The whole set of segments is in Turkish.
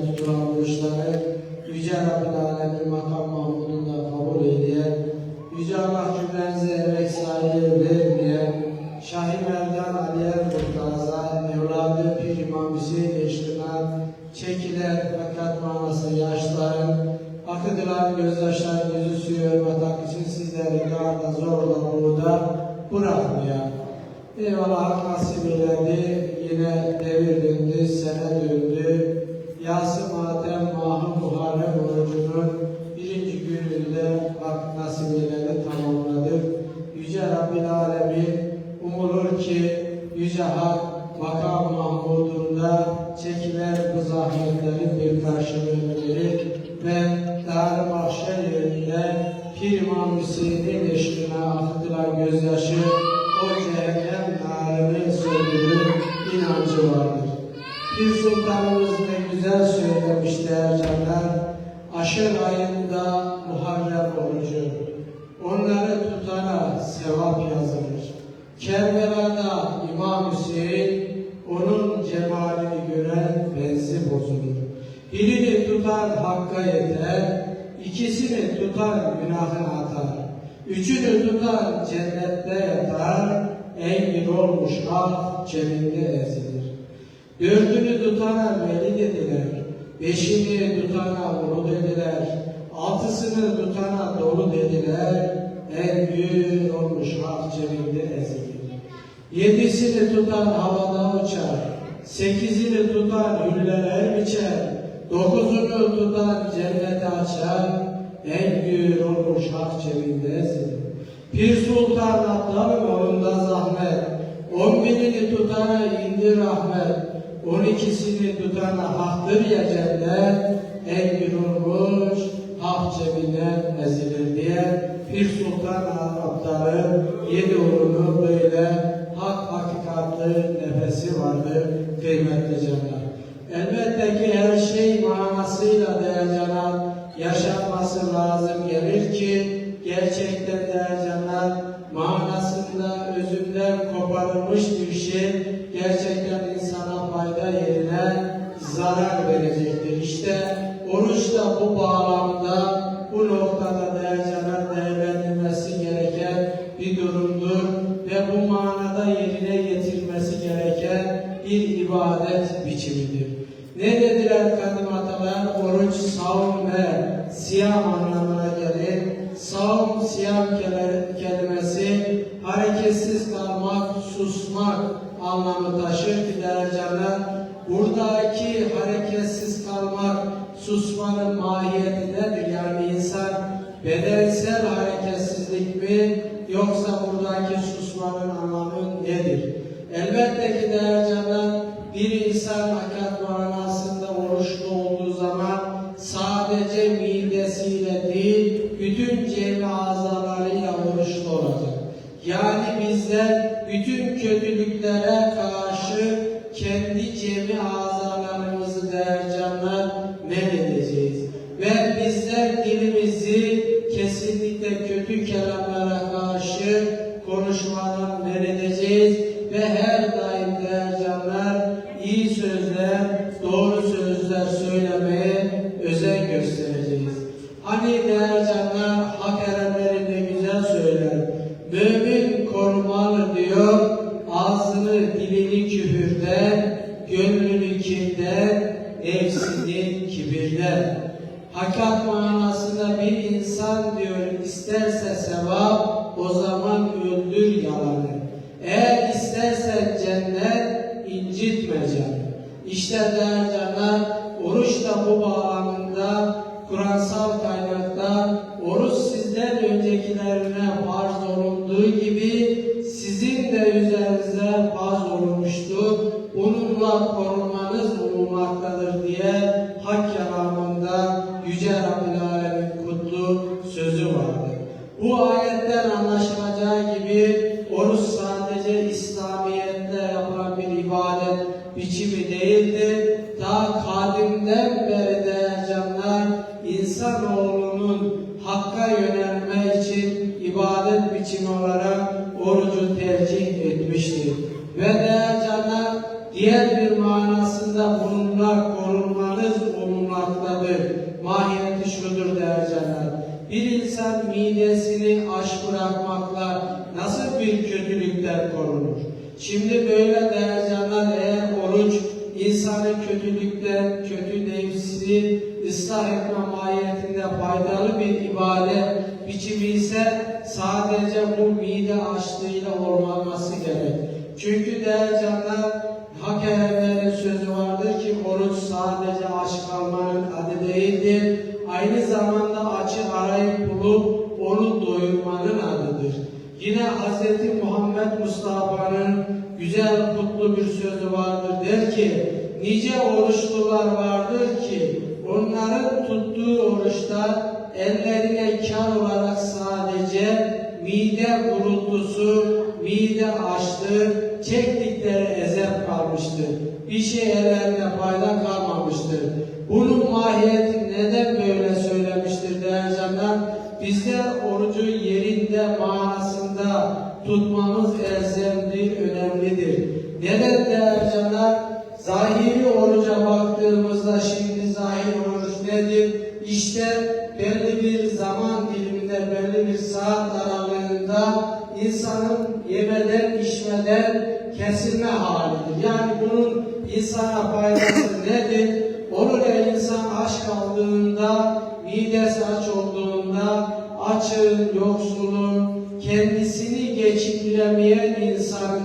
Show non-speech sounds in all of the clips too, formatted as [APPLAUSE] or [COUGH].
tutulan oruçları Yüce Rabbin Alemin makam mahmudunda kabul eyleyen, Yüce Allah cümlenize emek sahibi vermeyen, Şahin Erdan Aliye Kurtaza, evladı Pir İmam Hüseyin Eşkınar, çekiler fakat manası yaşların, akıdılan gözyaşlar gözü suyu örmek için sizleri daha da zorla burada bırakmayan, Eyvallah nasip eyledi, yine devir döndü, sene döndü. Yası Matem Mahı Muharrem orucunun birinci gününde hak nasip eyledi, Kerbela'da İmam Hüseyin onun cemalini gören benzi bozulur. Birini tutan hakka yeter, ikisini tutan günahına atar. Üçünü tutan cennette yatar, en bir olmuş hak cebinde ezilir. Dördünü tutana veli dediler, beşini tutana ulu dediler, altısını tutana dolu dediler, en büyük olmuş hak cebinde ezilir. Yedisini tutan havada uçar, sekizini tutan hülleler biçer, dokuzunu tutan cennete açar, en büyük olmuş hak cebinde ezilir. Pir Sultan Abdal yolunda zahmet, on birini tutana indi rahmet, on ikisini tutana haktır ya cennet, en bir olmuş hak cebinden ezilir diye Pir Sultan Abdal'ın yedi oğlunu böyle hakikatlı nefesi vardı kıymetli canlar. Elbette ki her şey manasıyla değerli canlar yaşanması lazım gelir ki gerçekten değerli canlar manasında özünden koparılmış bir şey gerçekten insana fayda yerine zarar verecektir. İşte oruç da bu bağlamda Ne dediler kadim atalar? Oruç, savun ve siyam anlamına gelir. Savun, siyam kelimesi hareketsiz kalmak, susmak anlamı taşır ki dereceler. Buradaki hareketsiz kalmak, susmanın mahiyeti nedir? Yani insan bedensel hareketsizlik mi yoksa buradaki susmanın anlamı nedir? Elbette ki dereceler bir insan kendi cemi azalarımızı dercanlar men edeceğiz. Ve bizler dilimizi kesinlikle kötü kelamlara Hakikat manasında bir insan diyor isterse sevap o zaman öldür yalanı. Eğer istersen cennet incitme. İşte dercanlar oruç ıslah etme mahiyetinde faydalı bir ibadet biçimi ise sadece bu mide açlığıyla olmaması gerek. Çünkü değerli canlar hak erenlerin sözü vardır ki oruç sadece aç kalmanın adı değildir. Aynı zamanda açı arayıp bulup onu doyurmanın adıdır. Yine Hz. Muhammed Mustafa'nın güzel kutlu bir sözü vardır. Der ki, nice oruçlular vardır ki tuttuğu oruçta ellerine kar olarak sadece mide gurultusu, mide açlığı, çektikleri ezep kalmıştır. Bir şey ellerine fayda kalmamıştır. Bunun mahiyeti neden böyle söylemiştir değerli? Bizler orucu yerinde bir saat aralığında insanın yemeden, içmeden kesilme halidir. Yani bunun insana faydası [LAUGHS] nedir? Onu da insan aç kaldığında, midesi aç olduğunda, açın, yoksulun, kendisini geçindiremeyen insanın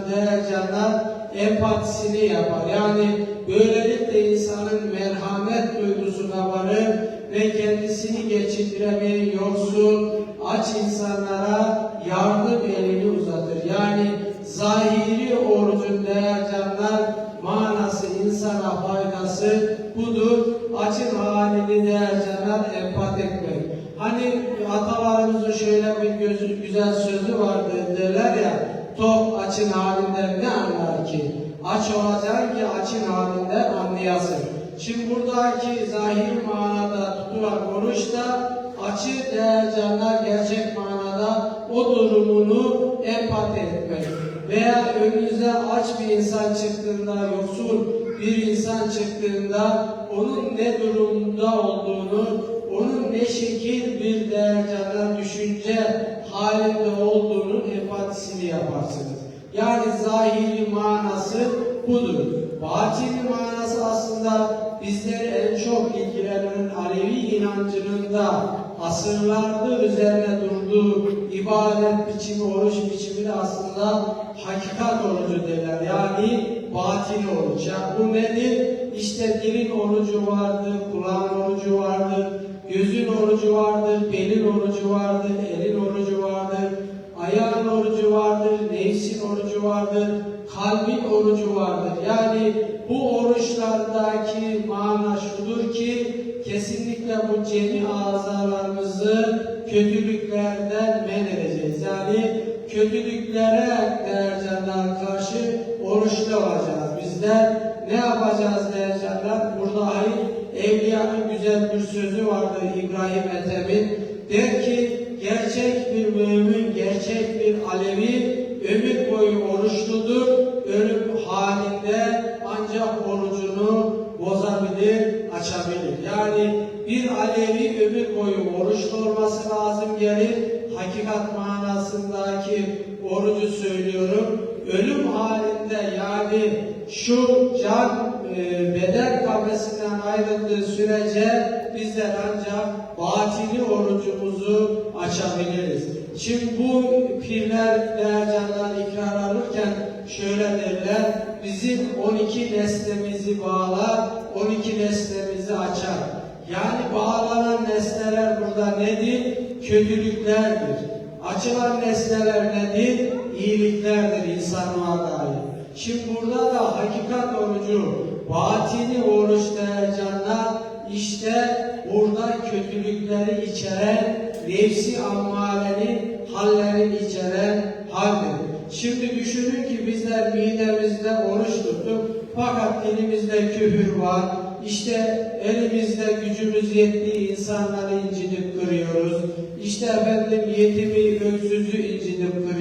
canlar empatisini yapar. Yani böylelikle insanın merhamet duygusuna varır ve kendisini geçindiremeyen yoksul, aç insanlara yardım elini uzatır. Yani zahiri orucun değerli canlar manası insana faydası budur. Açın halini değerli canlar empat etmek. Hani atalarımızın şöyle bir güzel sözü vardı derler ya top açın halinden ne anlar ki? Aç olacaksın ki açın halinden anlayasın. Şimdi buradaki zahir manada tutulan oruç da açı değer canlar gerçek manada o durumunu empati etmek. Veya önünüze aç bir insan çıktığında, yoksul bir insan çıktığında onun ne durumda olduğunu, onun ne şekil bir değer canlar düşünce halinde olduğunun empatisini yaparsınız. Yani zahiri manası budur. Batini manası aslında bizleri en çok ilgilenen Alevi inancının da asırlardır üzerine durduğu ibadet biçimi, oruç biçimi de aslında hakikat orucu derler. Yani batini oruç. Yani bu nedir? İşte dilin orucu vardır, kulağın orucu vardır, gözün orucu vardır, belin orucu vardır, elin orucu vardır, ayağın orucu vardır, nefsin orucu vardır, kalbin orucu vardır. Yani bu oruçlardaki mana şudur ki kesinlikle bu cemi azalarımızı kötülüklerden men edeceğiz. Yani kötülüklere değercanlar karşı oruçlu olacağız. Bizler ne yapacağız değercanlar? Burada ayet Evliyanın güzel bir sözü vardır İbrahim Ethem'in. Der ki gerçek bir mümin, gerçek bir Alevi ömür bağlar, 12 neslimizi açar. Yani bağlanan nesneler burada nedir? Kötülüklerdir. Açılan nesneler nedir? İyiliklerdir insanlığa dair. Şimdi burada da hakikat orucu, batini oruç canlar işte burada kötülükleri içeren, nefsi ammarenin hallerini içeren haldir. Şimdi düşünün ki bizler midemizde oruç tuttuk fakat elimizde küfür var. İşte elimizde gücümüz yettiği insanları incitip kırıyoruz. İşte efendim yetimi, öksüzü incitip kırıyoruz.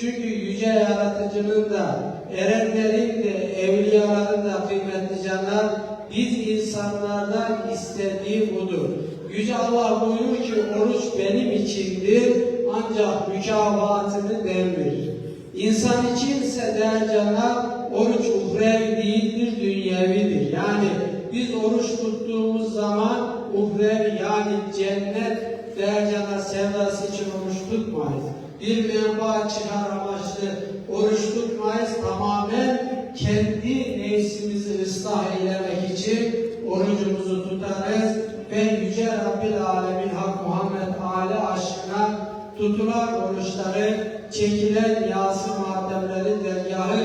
Çünkü yüce yaratıcının da erenlerin de evliyaların da kıymetli canlar biz insanlardan istediği budur. Yüce Allah buyuruyor ki oruç benim içindir ancak mükafatını ben veririm. İnsan içinse değerli canlar oruç uhrevi değildir, dünyevidir. Yani biz oruç tuttuğumuz zaman uhrevi yani cennet değerli canlar sevdası için oruç tutmayız. Bir menfaat çıkar amaçlı oruç tutmayız. Tamamen kendi nefsimizi ıslah eylemek için orucumuzu tutarız ve Yüce Rabbil Alemin Hak Muhammed Ali aşkına tutulan oruçları çekilen yası matemleri dergahı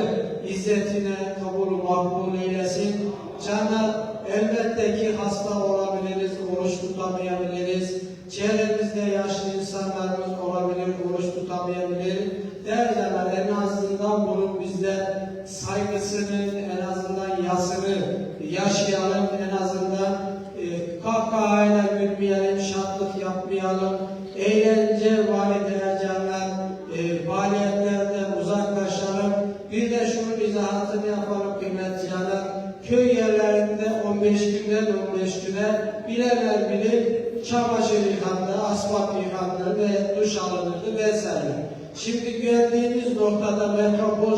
izzetine kabul makbul eylesin. Canlar elbette ki hasta olabiliriz, oruç tutamayabiliriz. Olabilir, oruç tutamayabilir. Derler en azından bunun bizde saygısını, en azından yasını yaşayalım, en azından e, kahkahayla gülmeyelim, şartlık yapmayalım. Eğlence valide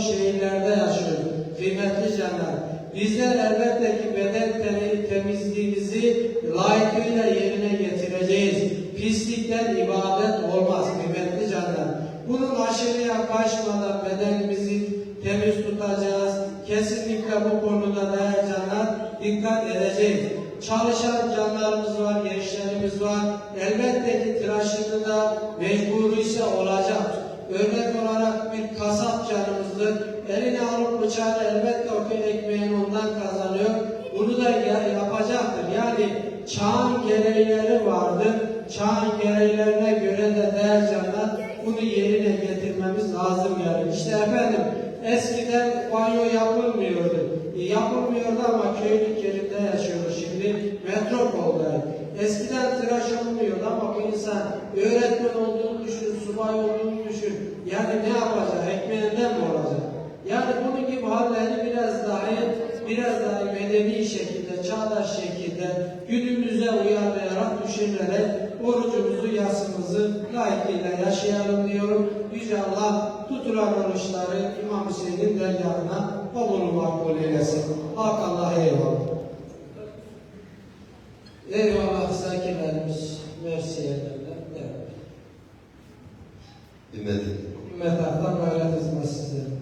şehirlerde yaşıyoruz. Kıymetli canlar. Bizler elbette ki beden te- temizliğimizi layıkıyla yerine getireceğiz. Pislikten ibadet olmaz kıymetli canlar. Bunun aşırıya kaçmadan bedenimizi temiz tutacağız. Kesinlikle bu konuda canlar dikkat edeceğiz. Çalışan canlarımız var, gençlerimiz var. Elbette ki tıraşını da mecburu ise olacak. Örnek olarak bir kasap canımızdır. Eline alıp bıçağını elbette o köy ekmeğini ondan kazanıyor. Bunu da ya- yapacaktır. Yani çağın gereğleri vardır. Çağın gereğlerine göre de değer canlar bunu yerine getirmemiz lazım yani. İşte efendim eskiden banyo yapılmıyordu. E, yapılmıyordu ama köylük yerinde yaşıyoruz şimdi. Metropolda. Eskiden tıraş olmuyordu ama bu insan öğretmen olduğunu düşün, subay olduğunu düşün. Yani ne yapacak? Ekmeğinden mi olacak? Yani bunun gibi halleri biraz daha biraz daha medeni şekilde, çağdaş şekilde günümüze uyarlayarak, düşünerek orucumuzu, yasımızı layıkıyla yaşayalım diyorum. Yüce Allah tutulan oruçları İmam Hüseyin'in dergahına kabul makbul eylesin. Hak Allah'a eyvallah. Eyvallah sakinlerimiz, mersiyelerle. Evet. Ümmetim. Ümmet Aktan gayret hizmet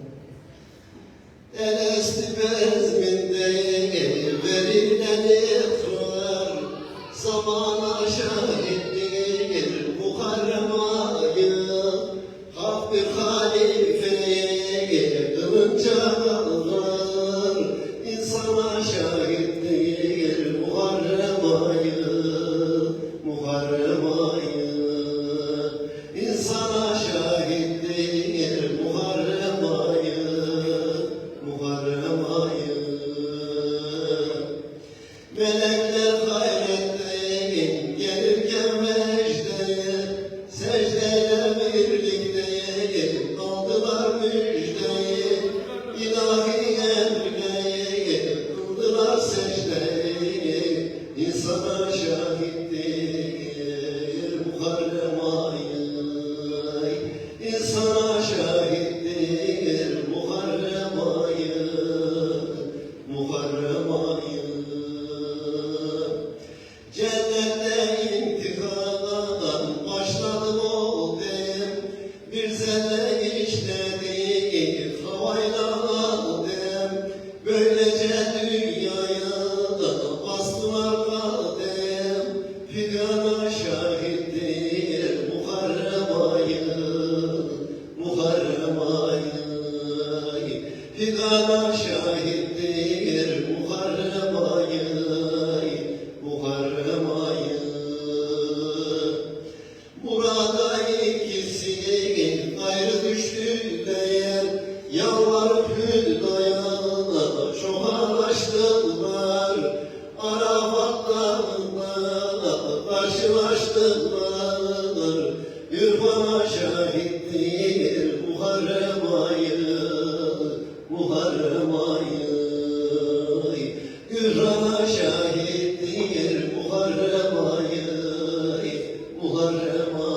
Israel